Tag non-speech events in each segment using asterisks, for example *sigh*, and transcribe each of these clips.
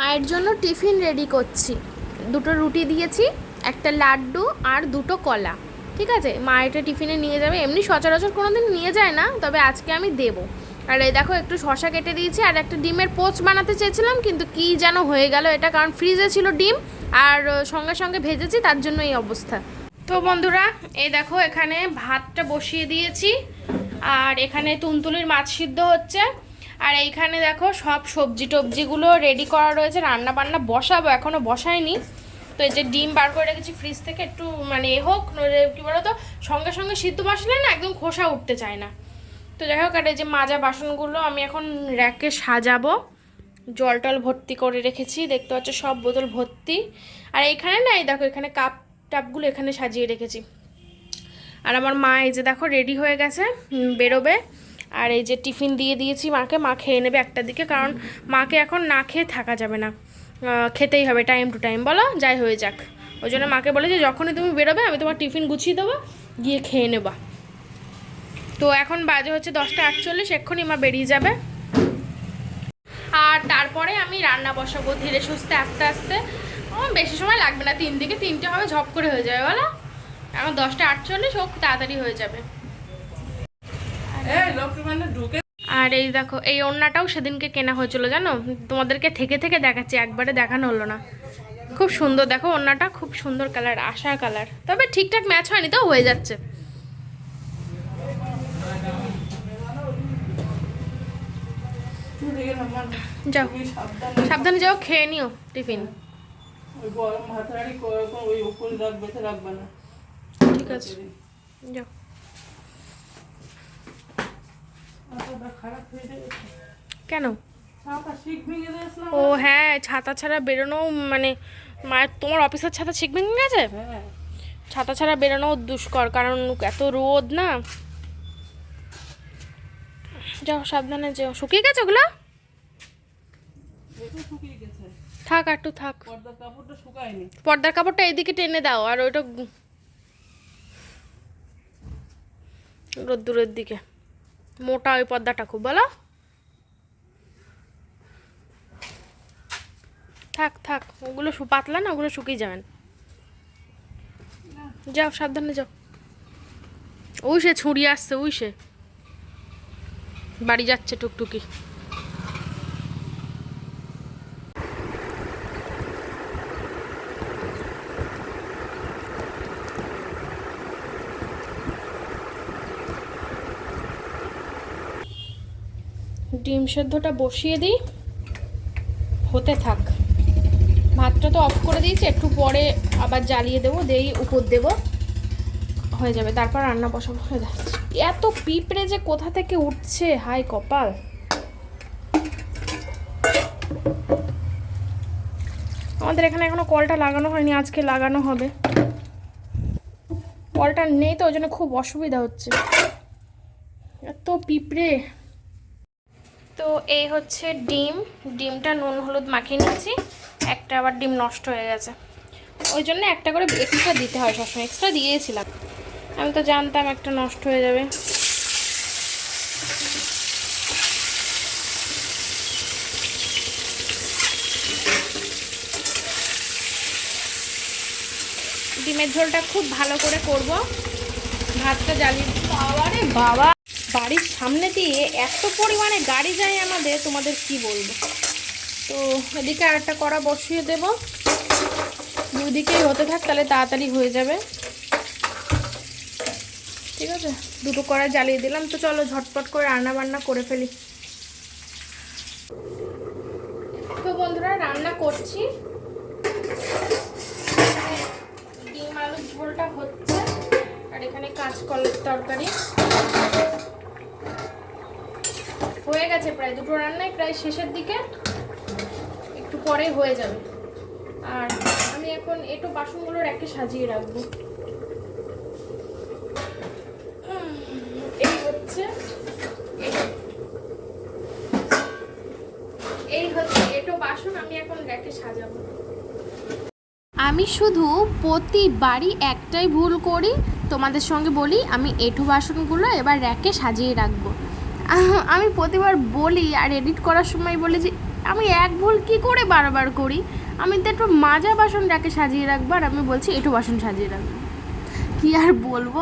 মায়ের জন্য tiffin ready করছি। দুটো রুটি দিয়েছি, একটা লাড্ডু আর দুটো কলা। ঠিক আছে? মা এটা টিফিনে নিয়ে যাবে। এমনি সচরাচর কোনো দিন নিয়ে যায় না, তবে আজকে আমি দেবো। আর এই দেখো, একটু শশা কেটে দিয়েছি আর একটা ডিমের পোচ বানাতে চেয়েছিলাম, কিন্তু কি যেন হয়ে গেল এটা, কারণ ফ্রিজে ছিল ডিম আর সঙ্গে সঙ্গে ভেজেছি, তার জন্য এই অবস্থা। তো বন্ধুরা, এই দেখো, এখানে ভাতটা বসিয়ে দিয়েছি। আর এখানে তুনতুলির মাছ সিদ্ধ হচ্ছে। আর এইখানে দেখো সব সবজি টবজিগুলো রেডি করা রয়েছে, রান্না বান্না বসাবো, এখনও বসায়নি। তো এই যে ডিম বার করে রেখেছি ফ্রিজ থেকে, একটু মানে এ হোক কি বলো তো সঙ্গে সঙ্গে সিদ্ধ বসলে না একদম খোসা উঠতে চায় না। তো যাই হোক, আর এই যে মাজা বাসনগুলো আমি এখন র্যাকে সাজাবো। জল টল ভর্তি করে রেখেছি, দেখতে পাচ্ছ সব বোতল ভর্তি। আর এইখানে না, এই দেখো, এখানে কাপ টাপগুলো এখানে সাজিয়ে রেখেছি। আর আমার মা এই যে দেখো রেডি হয়ে গেছে বেরোবে। আর এই যে টিফিন দিয়ে দিয়েছি মাকে, মা খেয়ে নেবে একটা দিকে, কারণ মাকে এখন না খেয়ে থাকা যাবে না। খেতেই হবে টাইম টু টাইম বলো? যাই হয়ে যাক। ওই জন্য মাকে বলে যে, যখনই তুমি বেরোবে, আমি তোমার টিফিন গুছিয়ে দেবো, গিয়ে খেয়ে নেবা। তো এখন বাজে হচ্ছে দশটা আটচল্লিশ এক্ষুনি মা বেরিয়ে যাবে। আর তারপরে আমি রান্না বসাবো ধীরে সুস্থে, আস্তে আস্তে। বেশি সময় লাগবে না তিন দিকে তিনটে হবে, ঝপ করে হয়ে যাবে, বলো? এখন দশটা আটচল্লিশ হোক, তাড়াতাড়ি হয়ে যাবে। আর এই দেখো এই ওড়নাটাও সেদিনকে কেনা হয়েছিল জানো? তোমাদেরকে থেকে থেকে দেখাচ্ছি একবারে দেখানো হলো না। খুব সুন্দর দেখো ওড়নাটা খুব সুন্দর কালার আশা কালার তবে ঠিকঠাক ম্যাচ হয়নি তো হয়ে যাচ্ছে। যাও। সাবধানে যাও খেয়ে নিও টিফিন। ঠিক আছে। যাও মাথাটা খারাপ হয়ে যাচ্ছে কেন? ও হ্যাঁ ছাতা ছাড়া বেরোনো মানে মায়ের তোমার অফিসের ছাতা ঠিক ভেঙে গেছে ছাতা ছাড়া বেরোনো দুষ্কর, কারণ এত রোদ না। যাও, সাবধানে যাও। শুকিয়ে গেছে ওগুলো? থাক, আর একটু থাক। পর্দার কাপড়টা পর্দার টেনে দাও, আর ওইটা রোদ্দুরের দিকে। মোটা ওই পর্দাটা খুব, বলো। থাক থাক, ওগুলো পাতলা না, ওগুলো শুকিয়ে যাবেন যাও, সাবধানে যাও। ওই সে ছুড়ি আসছে, ওই সে। বাড়ি যাচ্ছে টুকটুকি ডিম সেদ্ধটা বসিয়ে দিই। হতে থাক। ভাতটা তো অফ করে দিয়েছি, একটু পরে আবার জ্বালিয়ে দেবো, দেই উপর দেবো। হয়ে যাবে, তারপর রান্না বসাবো। হয়ে যাচ্ছে। এত পিঁপড়ে যে কোথা থেকে উঠছে? হাই কপাল। আমাদের এখানে এখনও কলটা লাগানো হয়নি, আজকে লাগানো হবে। কলটা নেই তো, ওই জন্য খুব অসুবিধা হচ্ছে। এত পিঁপড়ে। তো এই হচ্ছে ডিম। ডিমটা নুন, হলুদ মাখিয়ে নিয়েছি। একটা আবার ডিম নষ্ট হয়ে গেছে। ওই জন্য একটা করে এক্সট্রা দিতে হয় সবসময়। এক্সট্রা দিয়েছিলাম। আমি তো জানতাম একটা নষ্ট হয়ে যাবে। ডিমের ঝোলটা খুব ভালো করে করব। ভাতটা জ্বালিয়ে বাবারে বাবা! বাড়ির সামনে দিয়ে এত পরিমাণে গাড়ি যায় আমাদের, তোমাদের কি বলব? তো এদিকে আর একটা কড়া বসিয়ে দেব। দুদিকেই হতে থাক, তাহলে তাড়াতাড়ি হয়ে যাবে। ঠিক আছে? দুটো কড়া জ্বালিয়ে দিলাম, তো চলো ঝটপট করে রান্না বান্না করে ফেলি। তো বন্ধুরা, রান্না করছি। ডিম আলুর ঝোলটা হচ্ছে, আর এখানে কাঁচকলের তরকারি। হয়ে গেছে প্রায় দুটো রান্নাই, প্রায় শেষের দিকে একটু পরে হয়ে যাবে। আর আমি এখন একটু বাসনগুলো রেখে সাজিয়ে রাখব। এই হচ্ছে এই- হচ্ছে এটো বাসন, আমি এখন রেখে সাজাবো। আমি শুধু প্রতিবারই একটাই ভুল করি। তোমাদের সঙ্গে বলি, আমি এঁঠো বাসনগুলো এবার র্যাকে সাজিয়ে রাখব। *laughs* আমি প্রতিবার বলি আর এডিট করার সময় বলি যে, আমি এক ভুল কি করে বারবার করি? আমি তো একটু মাজা বাসন রাখে সাজিয়ে রাখব আর আমি বলছি একটু বাসন সাজিয়ে রাখব। কি আর বলব?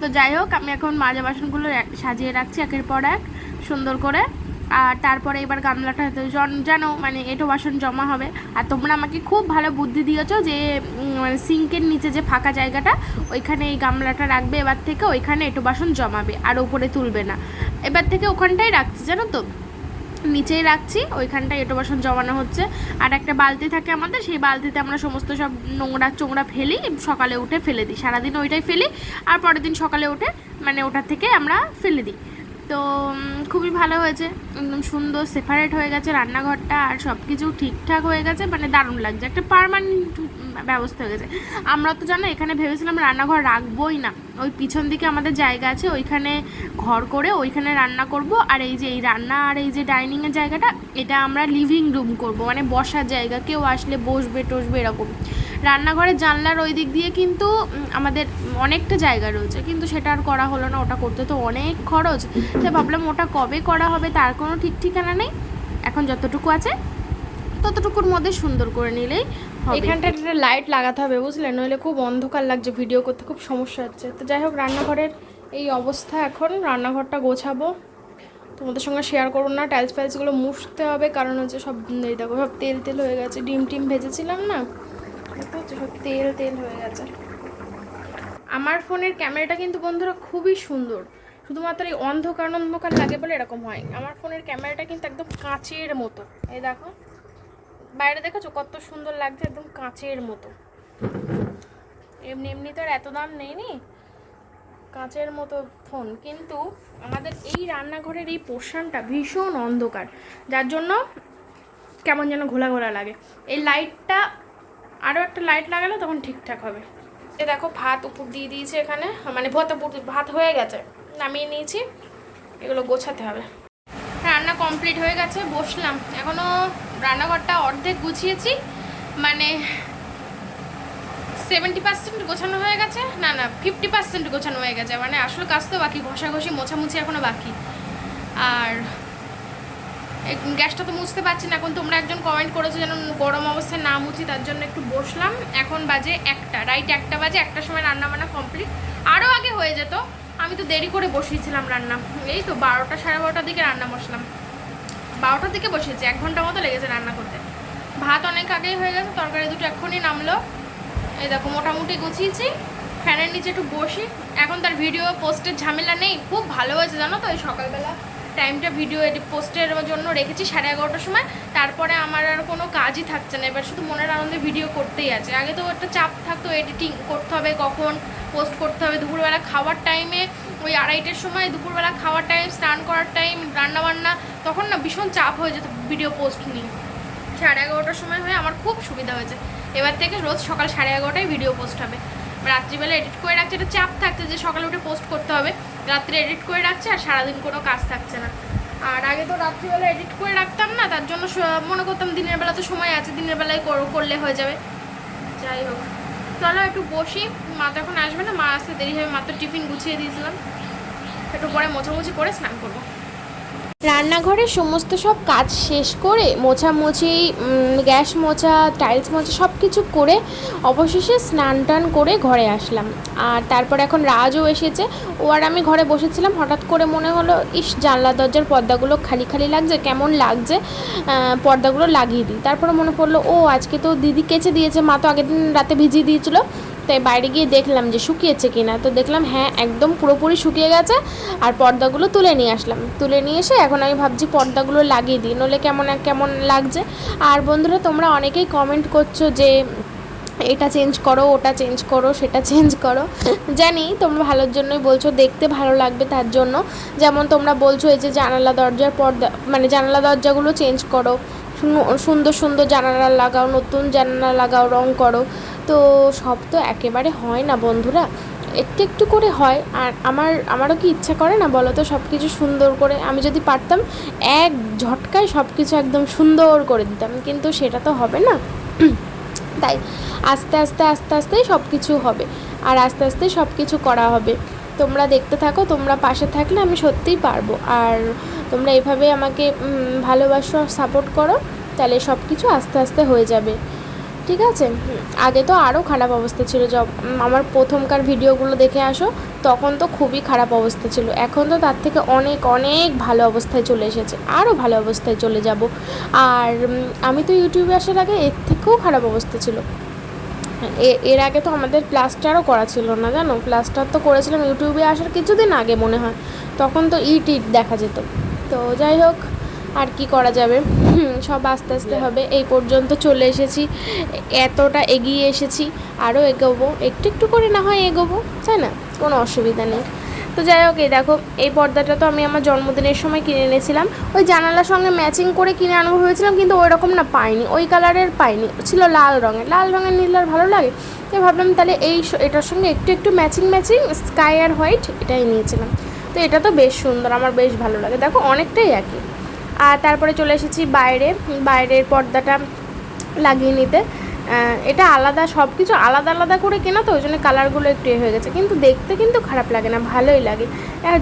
তো যাই হোক, আমি এখন মাজা বাসনগুলো সাজিয়ে রাখছি একের পর এক, সুন্দর করে। আর তারপরে এবার গামলাটা জন- মানে এটো বাসন জমা হবে। আর তোমরা আমাকে খুব ভালো বুদ্ধি দিয়েছ যে মানে সিঙ্কের নিচে যে ফাঁকা জায়গাটা, ওইখানে এই গামলাটা রাখবে, এবার থেকে ওইখানে এটো বাসন জমাবে, আর উপরে তুলবে না। এবার থেকে ওখানটাই রাখছি, জানো তো? নিচেই রাখছি, ওইখানটায় এটো বাসন জমানো হচ্ছে। আর একটা বালতি থাকে আমাদের, সেই বালতিতে আমরা সমস্ত সব নোংরা চোংরা ফেলি, সকালে উঠে ফেলে দিই, সারাদিন ওইটাই ফেলি, আর পরের দিন সকালে উঠে মানে ওটার থেকে আমরা ফেলে দিই। তো খুবই ভালো হয়েছে। একদম সুন্দর সেপারেট হয়ে গেছে রান্নাঘরটা আর সব কিছু ঠিকঠাক হয়ে গেছে মানে দারুণ লাগছে। একটা পারমানেন্ট ব্যবস্থা হয়ে গেছে। আমরা তো জানো, এখানে ভেবেছিলাম রান্নাঘর রাখবোই না। ওই পিছন দিকে আমাদের জায়গা আছে, ওইখানে ঘর করে ওইখানে রান্না করব। আর এই যে, এই রান্না আর এই যে ডাইনিংয়ের জায়গাটা, এটা আমরা লিভিং রুম করব। মানে বসার জায়গা, কেউ আসলে বসবে, টসবে, এরকম। রান্নাঘরের জানলার ওই দিক দিয়ে কিন্তু আমাদের অনেকটা জায়গা রয়েছে। কিন্তু সেটা আর করা হলো না, ওটা করতে তো অনেক খরচ। তাই ভাবলাম ওটা কবে করা হবে, তার কোনো ঠিক ঠিকানা নেই। এখন যতটুকু আছে, ততটুকুর মধ্যে সুন্দর করে নিলেই এখানটা একটা লাইট লাগাতে হবে, বুঝলে? নইলে খুব অন্ধকার লাগছে, ভিডিও করতে খুব সমস্যা হচ্ছে। তো যাই হোক, রান্নাঘরের এই অবস্থা এখন। রান্নাঘরটা গোছাবো। তোমাদের সঙ্গে শেয়ার করুন না টাইলস ফাইলসগুলো মুছতে হবে, কারণ হচ্ছে সব দেখো, সব তেল তেল হয়ে গেছে। ডিম টিম ভেজেছিলাম না? তেল তেল হয়ে গেছে। আমার ফোনের ক্যামেরাটা কিন্তু বন্ধুরা খুবই সুন্দর। শুধুমাত্র এই অন্ধকার অন্ধকার লাগে বলে এরকম হয় আমার ফোনের ক্যামেরাটা কিন্তু একদম কাঁচের মতো। এই দেখো, বাইরে দেখেছ কত সুন্দর লাগছে, একদম কাঁচের মতো। এমনি এমনি তো আর এত দাম নেই নি কাঁচের মতো ফোন। কিন্তু আমাদের এই রান্নাঘরের এই পোর্শনটা ভীষণ অন্ধকার। যার জন্য কেমন যেন ঘোলা ঘোলা লাগে। এই লাইটটা আরও একটা লাইট লাগালে তখন ঠিকঠাক হবে। এ দেখো ভাত উপর দিয়ে দিয়েছে এখানে মানে ভাত ভাত হয়ে গেছে, নামিয়ে নিয়েছি, এগুলো গোছাতে হবে। রান্না কমপ্লিট হয়ে গেছে, বসলাম। এখনও রান্নাঘরটা অর্ধেক গুছিয়েছি মানে সেভেন্টি পার্সেন্ট গোছানো হয়ে গেছে, না না ফিফটি পার্সেন্ট গোছানো হয়ে গেছে মানে আসল কাজ তো বাকি, ঘষাঘষি, মোছামুছি এখনও বাকি। আর গ্যাসটা তো মুছতে পারছি না। এখন তোমরা একজন কমেন্ট করেছ যেন গরম অবস্থায় না মুছি, তার জন্য একটু বসলাম। এখন বাজে একটা রাইট একটা বাজে, একটার সময় রান্না বান্না কমপ্লিট আরও আগে হয়ে যেত, আমি তো দেরি করে বসিয়েছিলাম রান্না। এই তো বারোটা সাড়ে বারোটার দিকে রান্না বসলাম। বারোটার দিকে বসিয়েছি, এক ঘণ্টা মতো লেগেছে রান্না করতে। ভাত অনেক আগেই হয়ে গেছে, তরকারি দুটো এক্ষুনি নামলো। এই দেখো, মোটামুটি গুছিয়েছি। ফ্যানের নিচে একটু বসি। এখন তার ভিডিও পোস্টের ঝামেলা নেই, খুব ভালো হয়েছে জানো তো এই সকালবেলা। টাইমটা ভিডিও এডিট পোস্টের জন্য রেখেছি সাড়ে এগারোটার সময়। তারপরে আমার আর কোনো কাজই থাকছে না। এবার শুধু মনের আনন্দে ভিডিও করতেই আছে। আগে তো একটা চাপ থাকতো এডিটিং করতে হবে কখন পোস্ট করতে হবে। দুপুরবেলা খাওয়ার টাইমে ওই আড়াইটের সময় দুপুরবেলা খাওয়ার টাইম স্নান করার টাইম রান্নাবান্না, তখন না ভীষণ চাপ হয়ে যেত ভিডিও পোস্ট নিয়ে। সাড়ে এগারোটার সময় হয়ে আমার খুব সুবিধা হয়েছে। এবার থেকে রোজ সকাল সাড়ে এগারোটায় ভিডিও পোস্ট হবে। রাত্রিবেলা এডিট করে রাখছে। একটা চাপ থাকছে যে সকালে উঠে পোস্ট করতে হবে। রাত্রে এডিট করে রাখছে আর সারাদিন কোনো কাজ থাকছে না। আর আগে তো রাত্রিবেলা এডিট করে রাখতাম না, তার জন্য মনে করতাম দিনের বেলা তো সময় আছে, দিনের বেলায় কর- করলে হয়ে যাবে। যাই হোক। চলো একটু বসি, মা তো এখন আসবে না, মা আসতে দেরি হবে মাত্র টিফিন গুছিয়ে দিয়েছিলাম। একটু পরে মোছামুছি করে স্নান করব। রান্নাঘরের সমস্ত সব কাজ শেষ করে মোছামুছি গ্যাস মোছা, টাইলস মোছা সব কিছু করে অবশেষে স্নান টান করে ঘরে আসলাম। আর তারপর এখন রাজও এসেছে। ও আর আমি ঘরে বসেছিলাম। হঠাৎ করে মনে হলো, ইস, জানলা দরজার পর্দাগুলো খালি খালি লাগছে, কেমন লাগছে? পর্দাগুলো লাগিয়ে দিই। তারপরে মনে পড়ল, ও, আজকে তো দিদি কেচে দিয়েছে। মা তো আগের দিন রাতে ভিজিয়ে দিয়েছিলো। তাই বাইরে গিয়ে দেখলাম যে শুকিয়েছে কিনা। তো দেখলাম হ্যাঁ একদম পুরোপুরি শুকিয়ে গেছে আর পর্দাগুলো তুলে নিয়ে আসলাম। তুলে নিয়ে এসে এখন আমি ভাবছি পর্দাগুলো লাগিয়ে দিই নলে কেমন কেমন লাগছে। আর বন্ধুরা, তোমরা অনেকেই কমেন্ট করছ যে এটা চেঞ্জ করো, ওটা চেঞ্জ করো, সেটা চেঞ্জ করো। জানি তোমরা ভালোর জন্যই বলছো, দেখতে ভালো লাগবে তার জন্য। যেমন তোমরা বলছো এই যে জানালা দরজার পর্দা মানে জানালা দরজাগুলো চেঞ্জ করো। সুন্দর সুন্দর জানালা লাগাও, নতুন জানালা লাগাও, রং করো। তো সব তো একেবারে হয় না বন্ধুরা। একটু একটু করে হয়। আর আমার, আমারও কি ইচ্ছা করে না বলো তো সব কিছু সুন্দর করে? আমি যদি পারতাম, এক ঝটকায় সব কিছু একদম সুন্দর করে দিতাম। কিন্তু সেটা তো হবে না। *clears throat* তাই আস্তে আস্তে আস্তে আস্তে সব কিছু হবে। আর আস্তে আস্তে সব কিছু করা হবে। তোমরা দেখতে থাকো, তোমরা পাশে থাকলে আমি সত্যিই পারব। আর তোমরা এভাবে আমাকে ভালোবাসো সাপোর্ট করো, তাহলে সব কিছু আস্তে আস্তে হয়ে যাবে। ঠিক আছে? আগে তো আরও খারাপ অবস্থা ছিল। আমার প্রথমকার ভিডিওগুলো দেখে আসো, তখন তো খুবই খারাপ অবস্থা ছিল। এখন তো তার থেকে অনেক অনেক ভালো অবস্থায় চলে এসেছে। আরও ভালো অবস্থায় চলে যাব। আর আমি তো ইউটিউবে আসার আগে এর থেকেও খারাপ অবস্থা ছিল। এর আগে তো আমাদের প্লাস্টারও করা ছিল না, জানো? প্লাস্টার তো করেছিলাম ইউটিউবে আসার কিছুদিন আগে মনে হয়। তখন তো ইট ইট দেখা যেত। তো যাই হোক, আর কি করা যাবে? সব আস্তে আস্তে হবে। এই পর্যন্ত চলে এসেছি। এতটা এগিয়ে এসেছি। আরও এগোবো। একটু একটু করে না হয় এগোবো তাই না? কোনো অসুবিধা নেই। তো যাই হোক এই দেখো এই পর্দাটা তো আমি আমার জন্মদিনের সময় কিনে এনেছিলাম। ওই জানালার সঙ্গে ম্যাচিং করে কিনে আনব ভেবেছিলাম কিন্তু ওই রকম না পাইনি। ওই কালারের পাইনি। ছিল লাল রঙের। লাল রঙের নীল আর ভালো লাগে? তো ভাবলাম তাহলে এই এটার সঙ্গে একটু একটু ম্যাচিং ম্যাচিং স্কাই আর হোয়াইট এটাই নিয়েছিলাম। তো এটা তো বেশ সুন্দর আমার বেশ ভালো লাগে। দেখো অনেকটাই একই। আর তারপরে চলে এসেছি বাইরে। বাইরের পর্দাটা লাগিয়ে নিতে। এটা আলাদা সব কিছু আলাদা আলাদা করে কেনা তো, ওই জন্য কালারগুলো একটু হয়ে গেছে। কিন্তু দেখতে কিন্তু খারাপ লাগে না, ভালোই লাগে।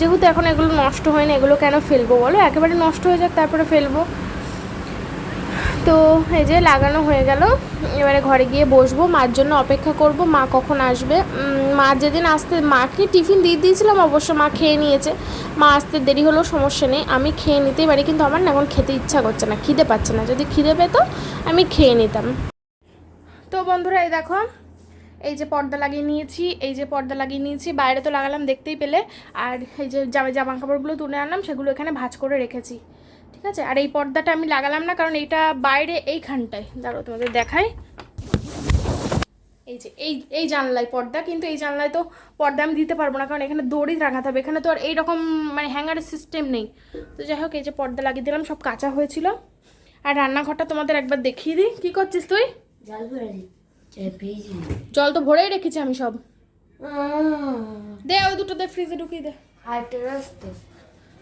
যেহেতু এখন এগুলো নষ্ট হয় না এগুলো কেন ফেলব বলো? একেবারে নষ্ট হয়ে যাক, তারপরে ফেলব। তো এই যে লাগানো হয়ে গেল। এবারে ঘরে গিয়ে বসবো, মার জন্য অপেক্ষা করব, মা কখন আসবে? মা যেদিন আসতে, মাকে টিফিন দিয়ে দিয়েছিলাম, অবশ্য মা খেয়ে নিয়েছে। মা আসতে দেরি হলেও সমস্যা নেই। আমি খেয়ে নিতেই পারি, কিন্তু আমার না এখন খেতে ইচ্ছা করছে না, খিদে পাচ্ছে না। যদি খিদে পেতো, আমি খেয়ে নিতাম। তো বন্ধুরা, এই দেখো, এই যে পর্দা লাগিয়ে নিয়েছি, এই যে পর্দা লাগিয়ে নিয়েছি, বাইরে তো লাগালাম দেখতেই পেলে। আর এই যে জামা জামা কাপড়গুলো তুলে আনলাম, সেগুলো এখানে ভাজ করে রেখেছি। ঠিক আছে? আর এই পর্দাটা আমি লাগালাম না কারণ এইটা বাইরে এইখানটায়। দাঁড়ো তোমাদের দেখায় এই যে এই এই জানলায় পর্দা কিন্তু এই জানলায় তো পর্দা আমি দিতে পারব না কারণ এখানে দড়ি রাখাতে হবে। এখানে তো আর এইরকম মানে হ্যাঙ্গারের সিস্টেম নেই। তো যাই হোক এই যে পর্দা লাগিয়ে দিলাম সব কাঁচা হয়েছিল। আর রান্নাঘরটা তোমাদের একবার দেখিয়ে দিই। কী করছিস তুই? জল তো ভরেই রেখেছি আমি সব। দে ওই দুটো দে ফ্রিজে ঢুকিয়ে দে। রাস্তে।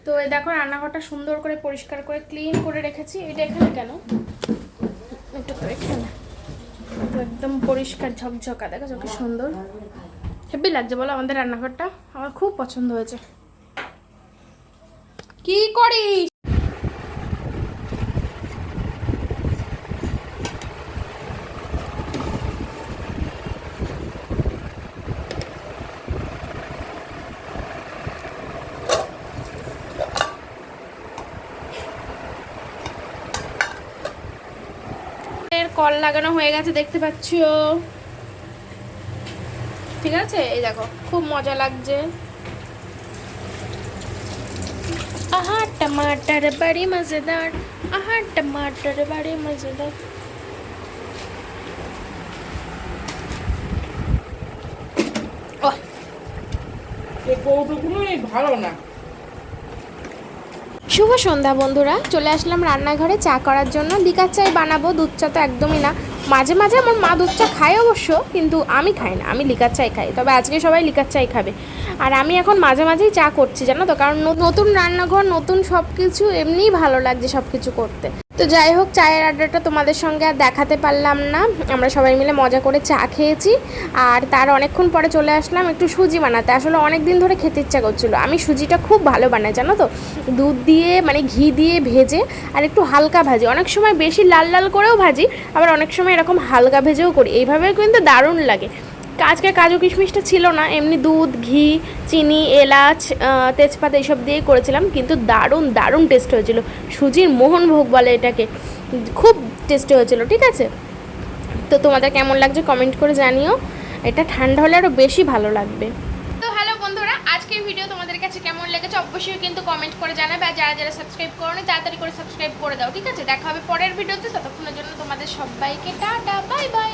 তো দেখো রান্নাঘরটা সুন্দর করে পরিষ্কার করে ক্লিন করে রেখেছি। এটা এখানে কেন? এটা তো এখানে। তো একদম পরিষ্কার ঝকঝকা দেখা কি সুন্দর? হেবি লাগছে বলো আমাদের রান্নাঘরটা? আমার খুব পছন্দ হয়েছে। কি করিস এর কল লাগানো হয়ে গেছে, দেখতে পাচ্ছ? ঠিক আছে? এই দেখো, খুব মজা লাগছে। আহা, টমাটার বাড়ি মজেদার। আহা, টমাটার বাড়ি মজেদার। ও এই কৌটোগুলোই ভালো না। শুভ সন্ধ্যা বন্ধুরা, চলে আসলাম রান্নাঘরে। চা করার জন্য লিকার চাই বানাবো, দুধ চা তো একদমই না। মাঝে মাঝে আমার মা দুধ চা খায় অবশ্য, কিন্তু আমি খাই না, আমি লিকার চাই খাই। তবে আজকে সবাই লিকার চাই খাবে। আর আমি এখন মাঝে মাঝেই চা করছি, জানো তো? কারণ নতুন রান্নাঘর, নতুন সব কিছু এমনিই ভালো লাগছে সব কিছু করতে। তো যাই হোক, চায়ের আড্ডাটা তোমাদের সঙ্গে আর দেখাতে পারলাম না। আমরা সবাই মিলে মজা করে চা খেয়েছি। আর তার অনেকক্ষণ পরে চলে আসলাম একটু সুজি বানাতে। আসলে অনেক দিন ধরে খেতে ইচ্ছা করছিল। আমি সুজিটা খুব ভালো বানাই, জানো তো? দুধ দিয়ে মানে ঘি দিয়ে ভেজে আর একটু হালকা ভাজি। অনেক সময় বেশি লাল লাল করেও ভাজি, আবার অনেক সময় এরকম হালকা ভেজেও করি। এইভাবে কিন্তু দারুণ লাগে। আজকে কাজু কিশমিশটা ছিল না, এমনি দুধ, ঘি, চিনি, এলাচ তেজপাতা এইসব দিয়ে করেছিলাম, কিন্তু দারুণ দারুণ টেস্ট হয়েছিল। সুজির মোহনভোগ বলে এটাকে, খুব টেস্টি হয়েছিল, ঠিক আছে? তো তোমাদের কেমন লাগছে কমেন্ট করে জানিও। এটা ঠান্ডা হলে আরও বেশি ভালো লাগবে। তো হ্যালো বন্ধুরা, আজকের ভিডিও তোমাদের কাছে কেমন লেগেছে অবশ্যই কিন্তু কমেন্ট করে জানাবে, আর যারা যারা সাবস্ক্রাইব করো তাড়াতাড়ি করে সাবস্ক্রাইব করে দাও, ঠিক আছে? দেখা হবে পরের ভিডিওতে ততক্ষণের জন্য তোমাদের সবাইকে টাটা বাই বাই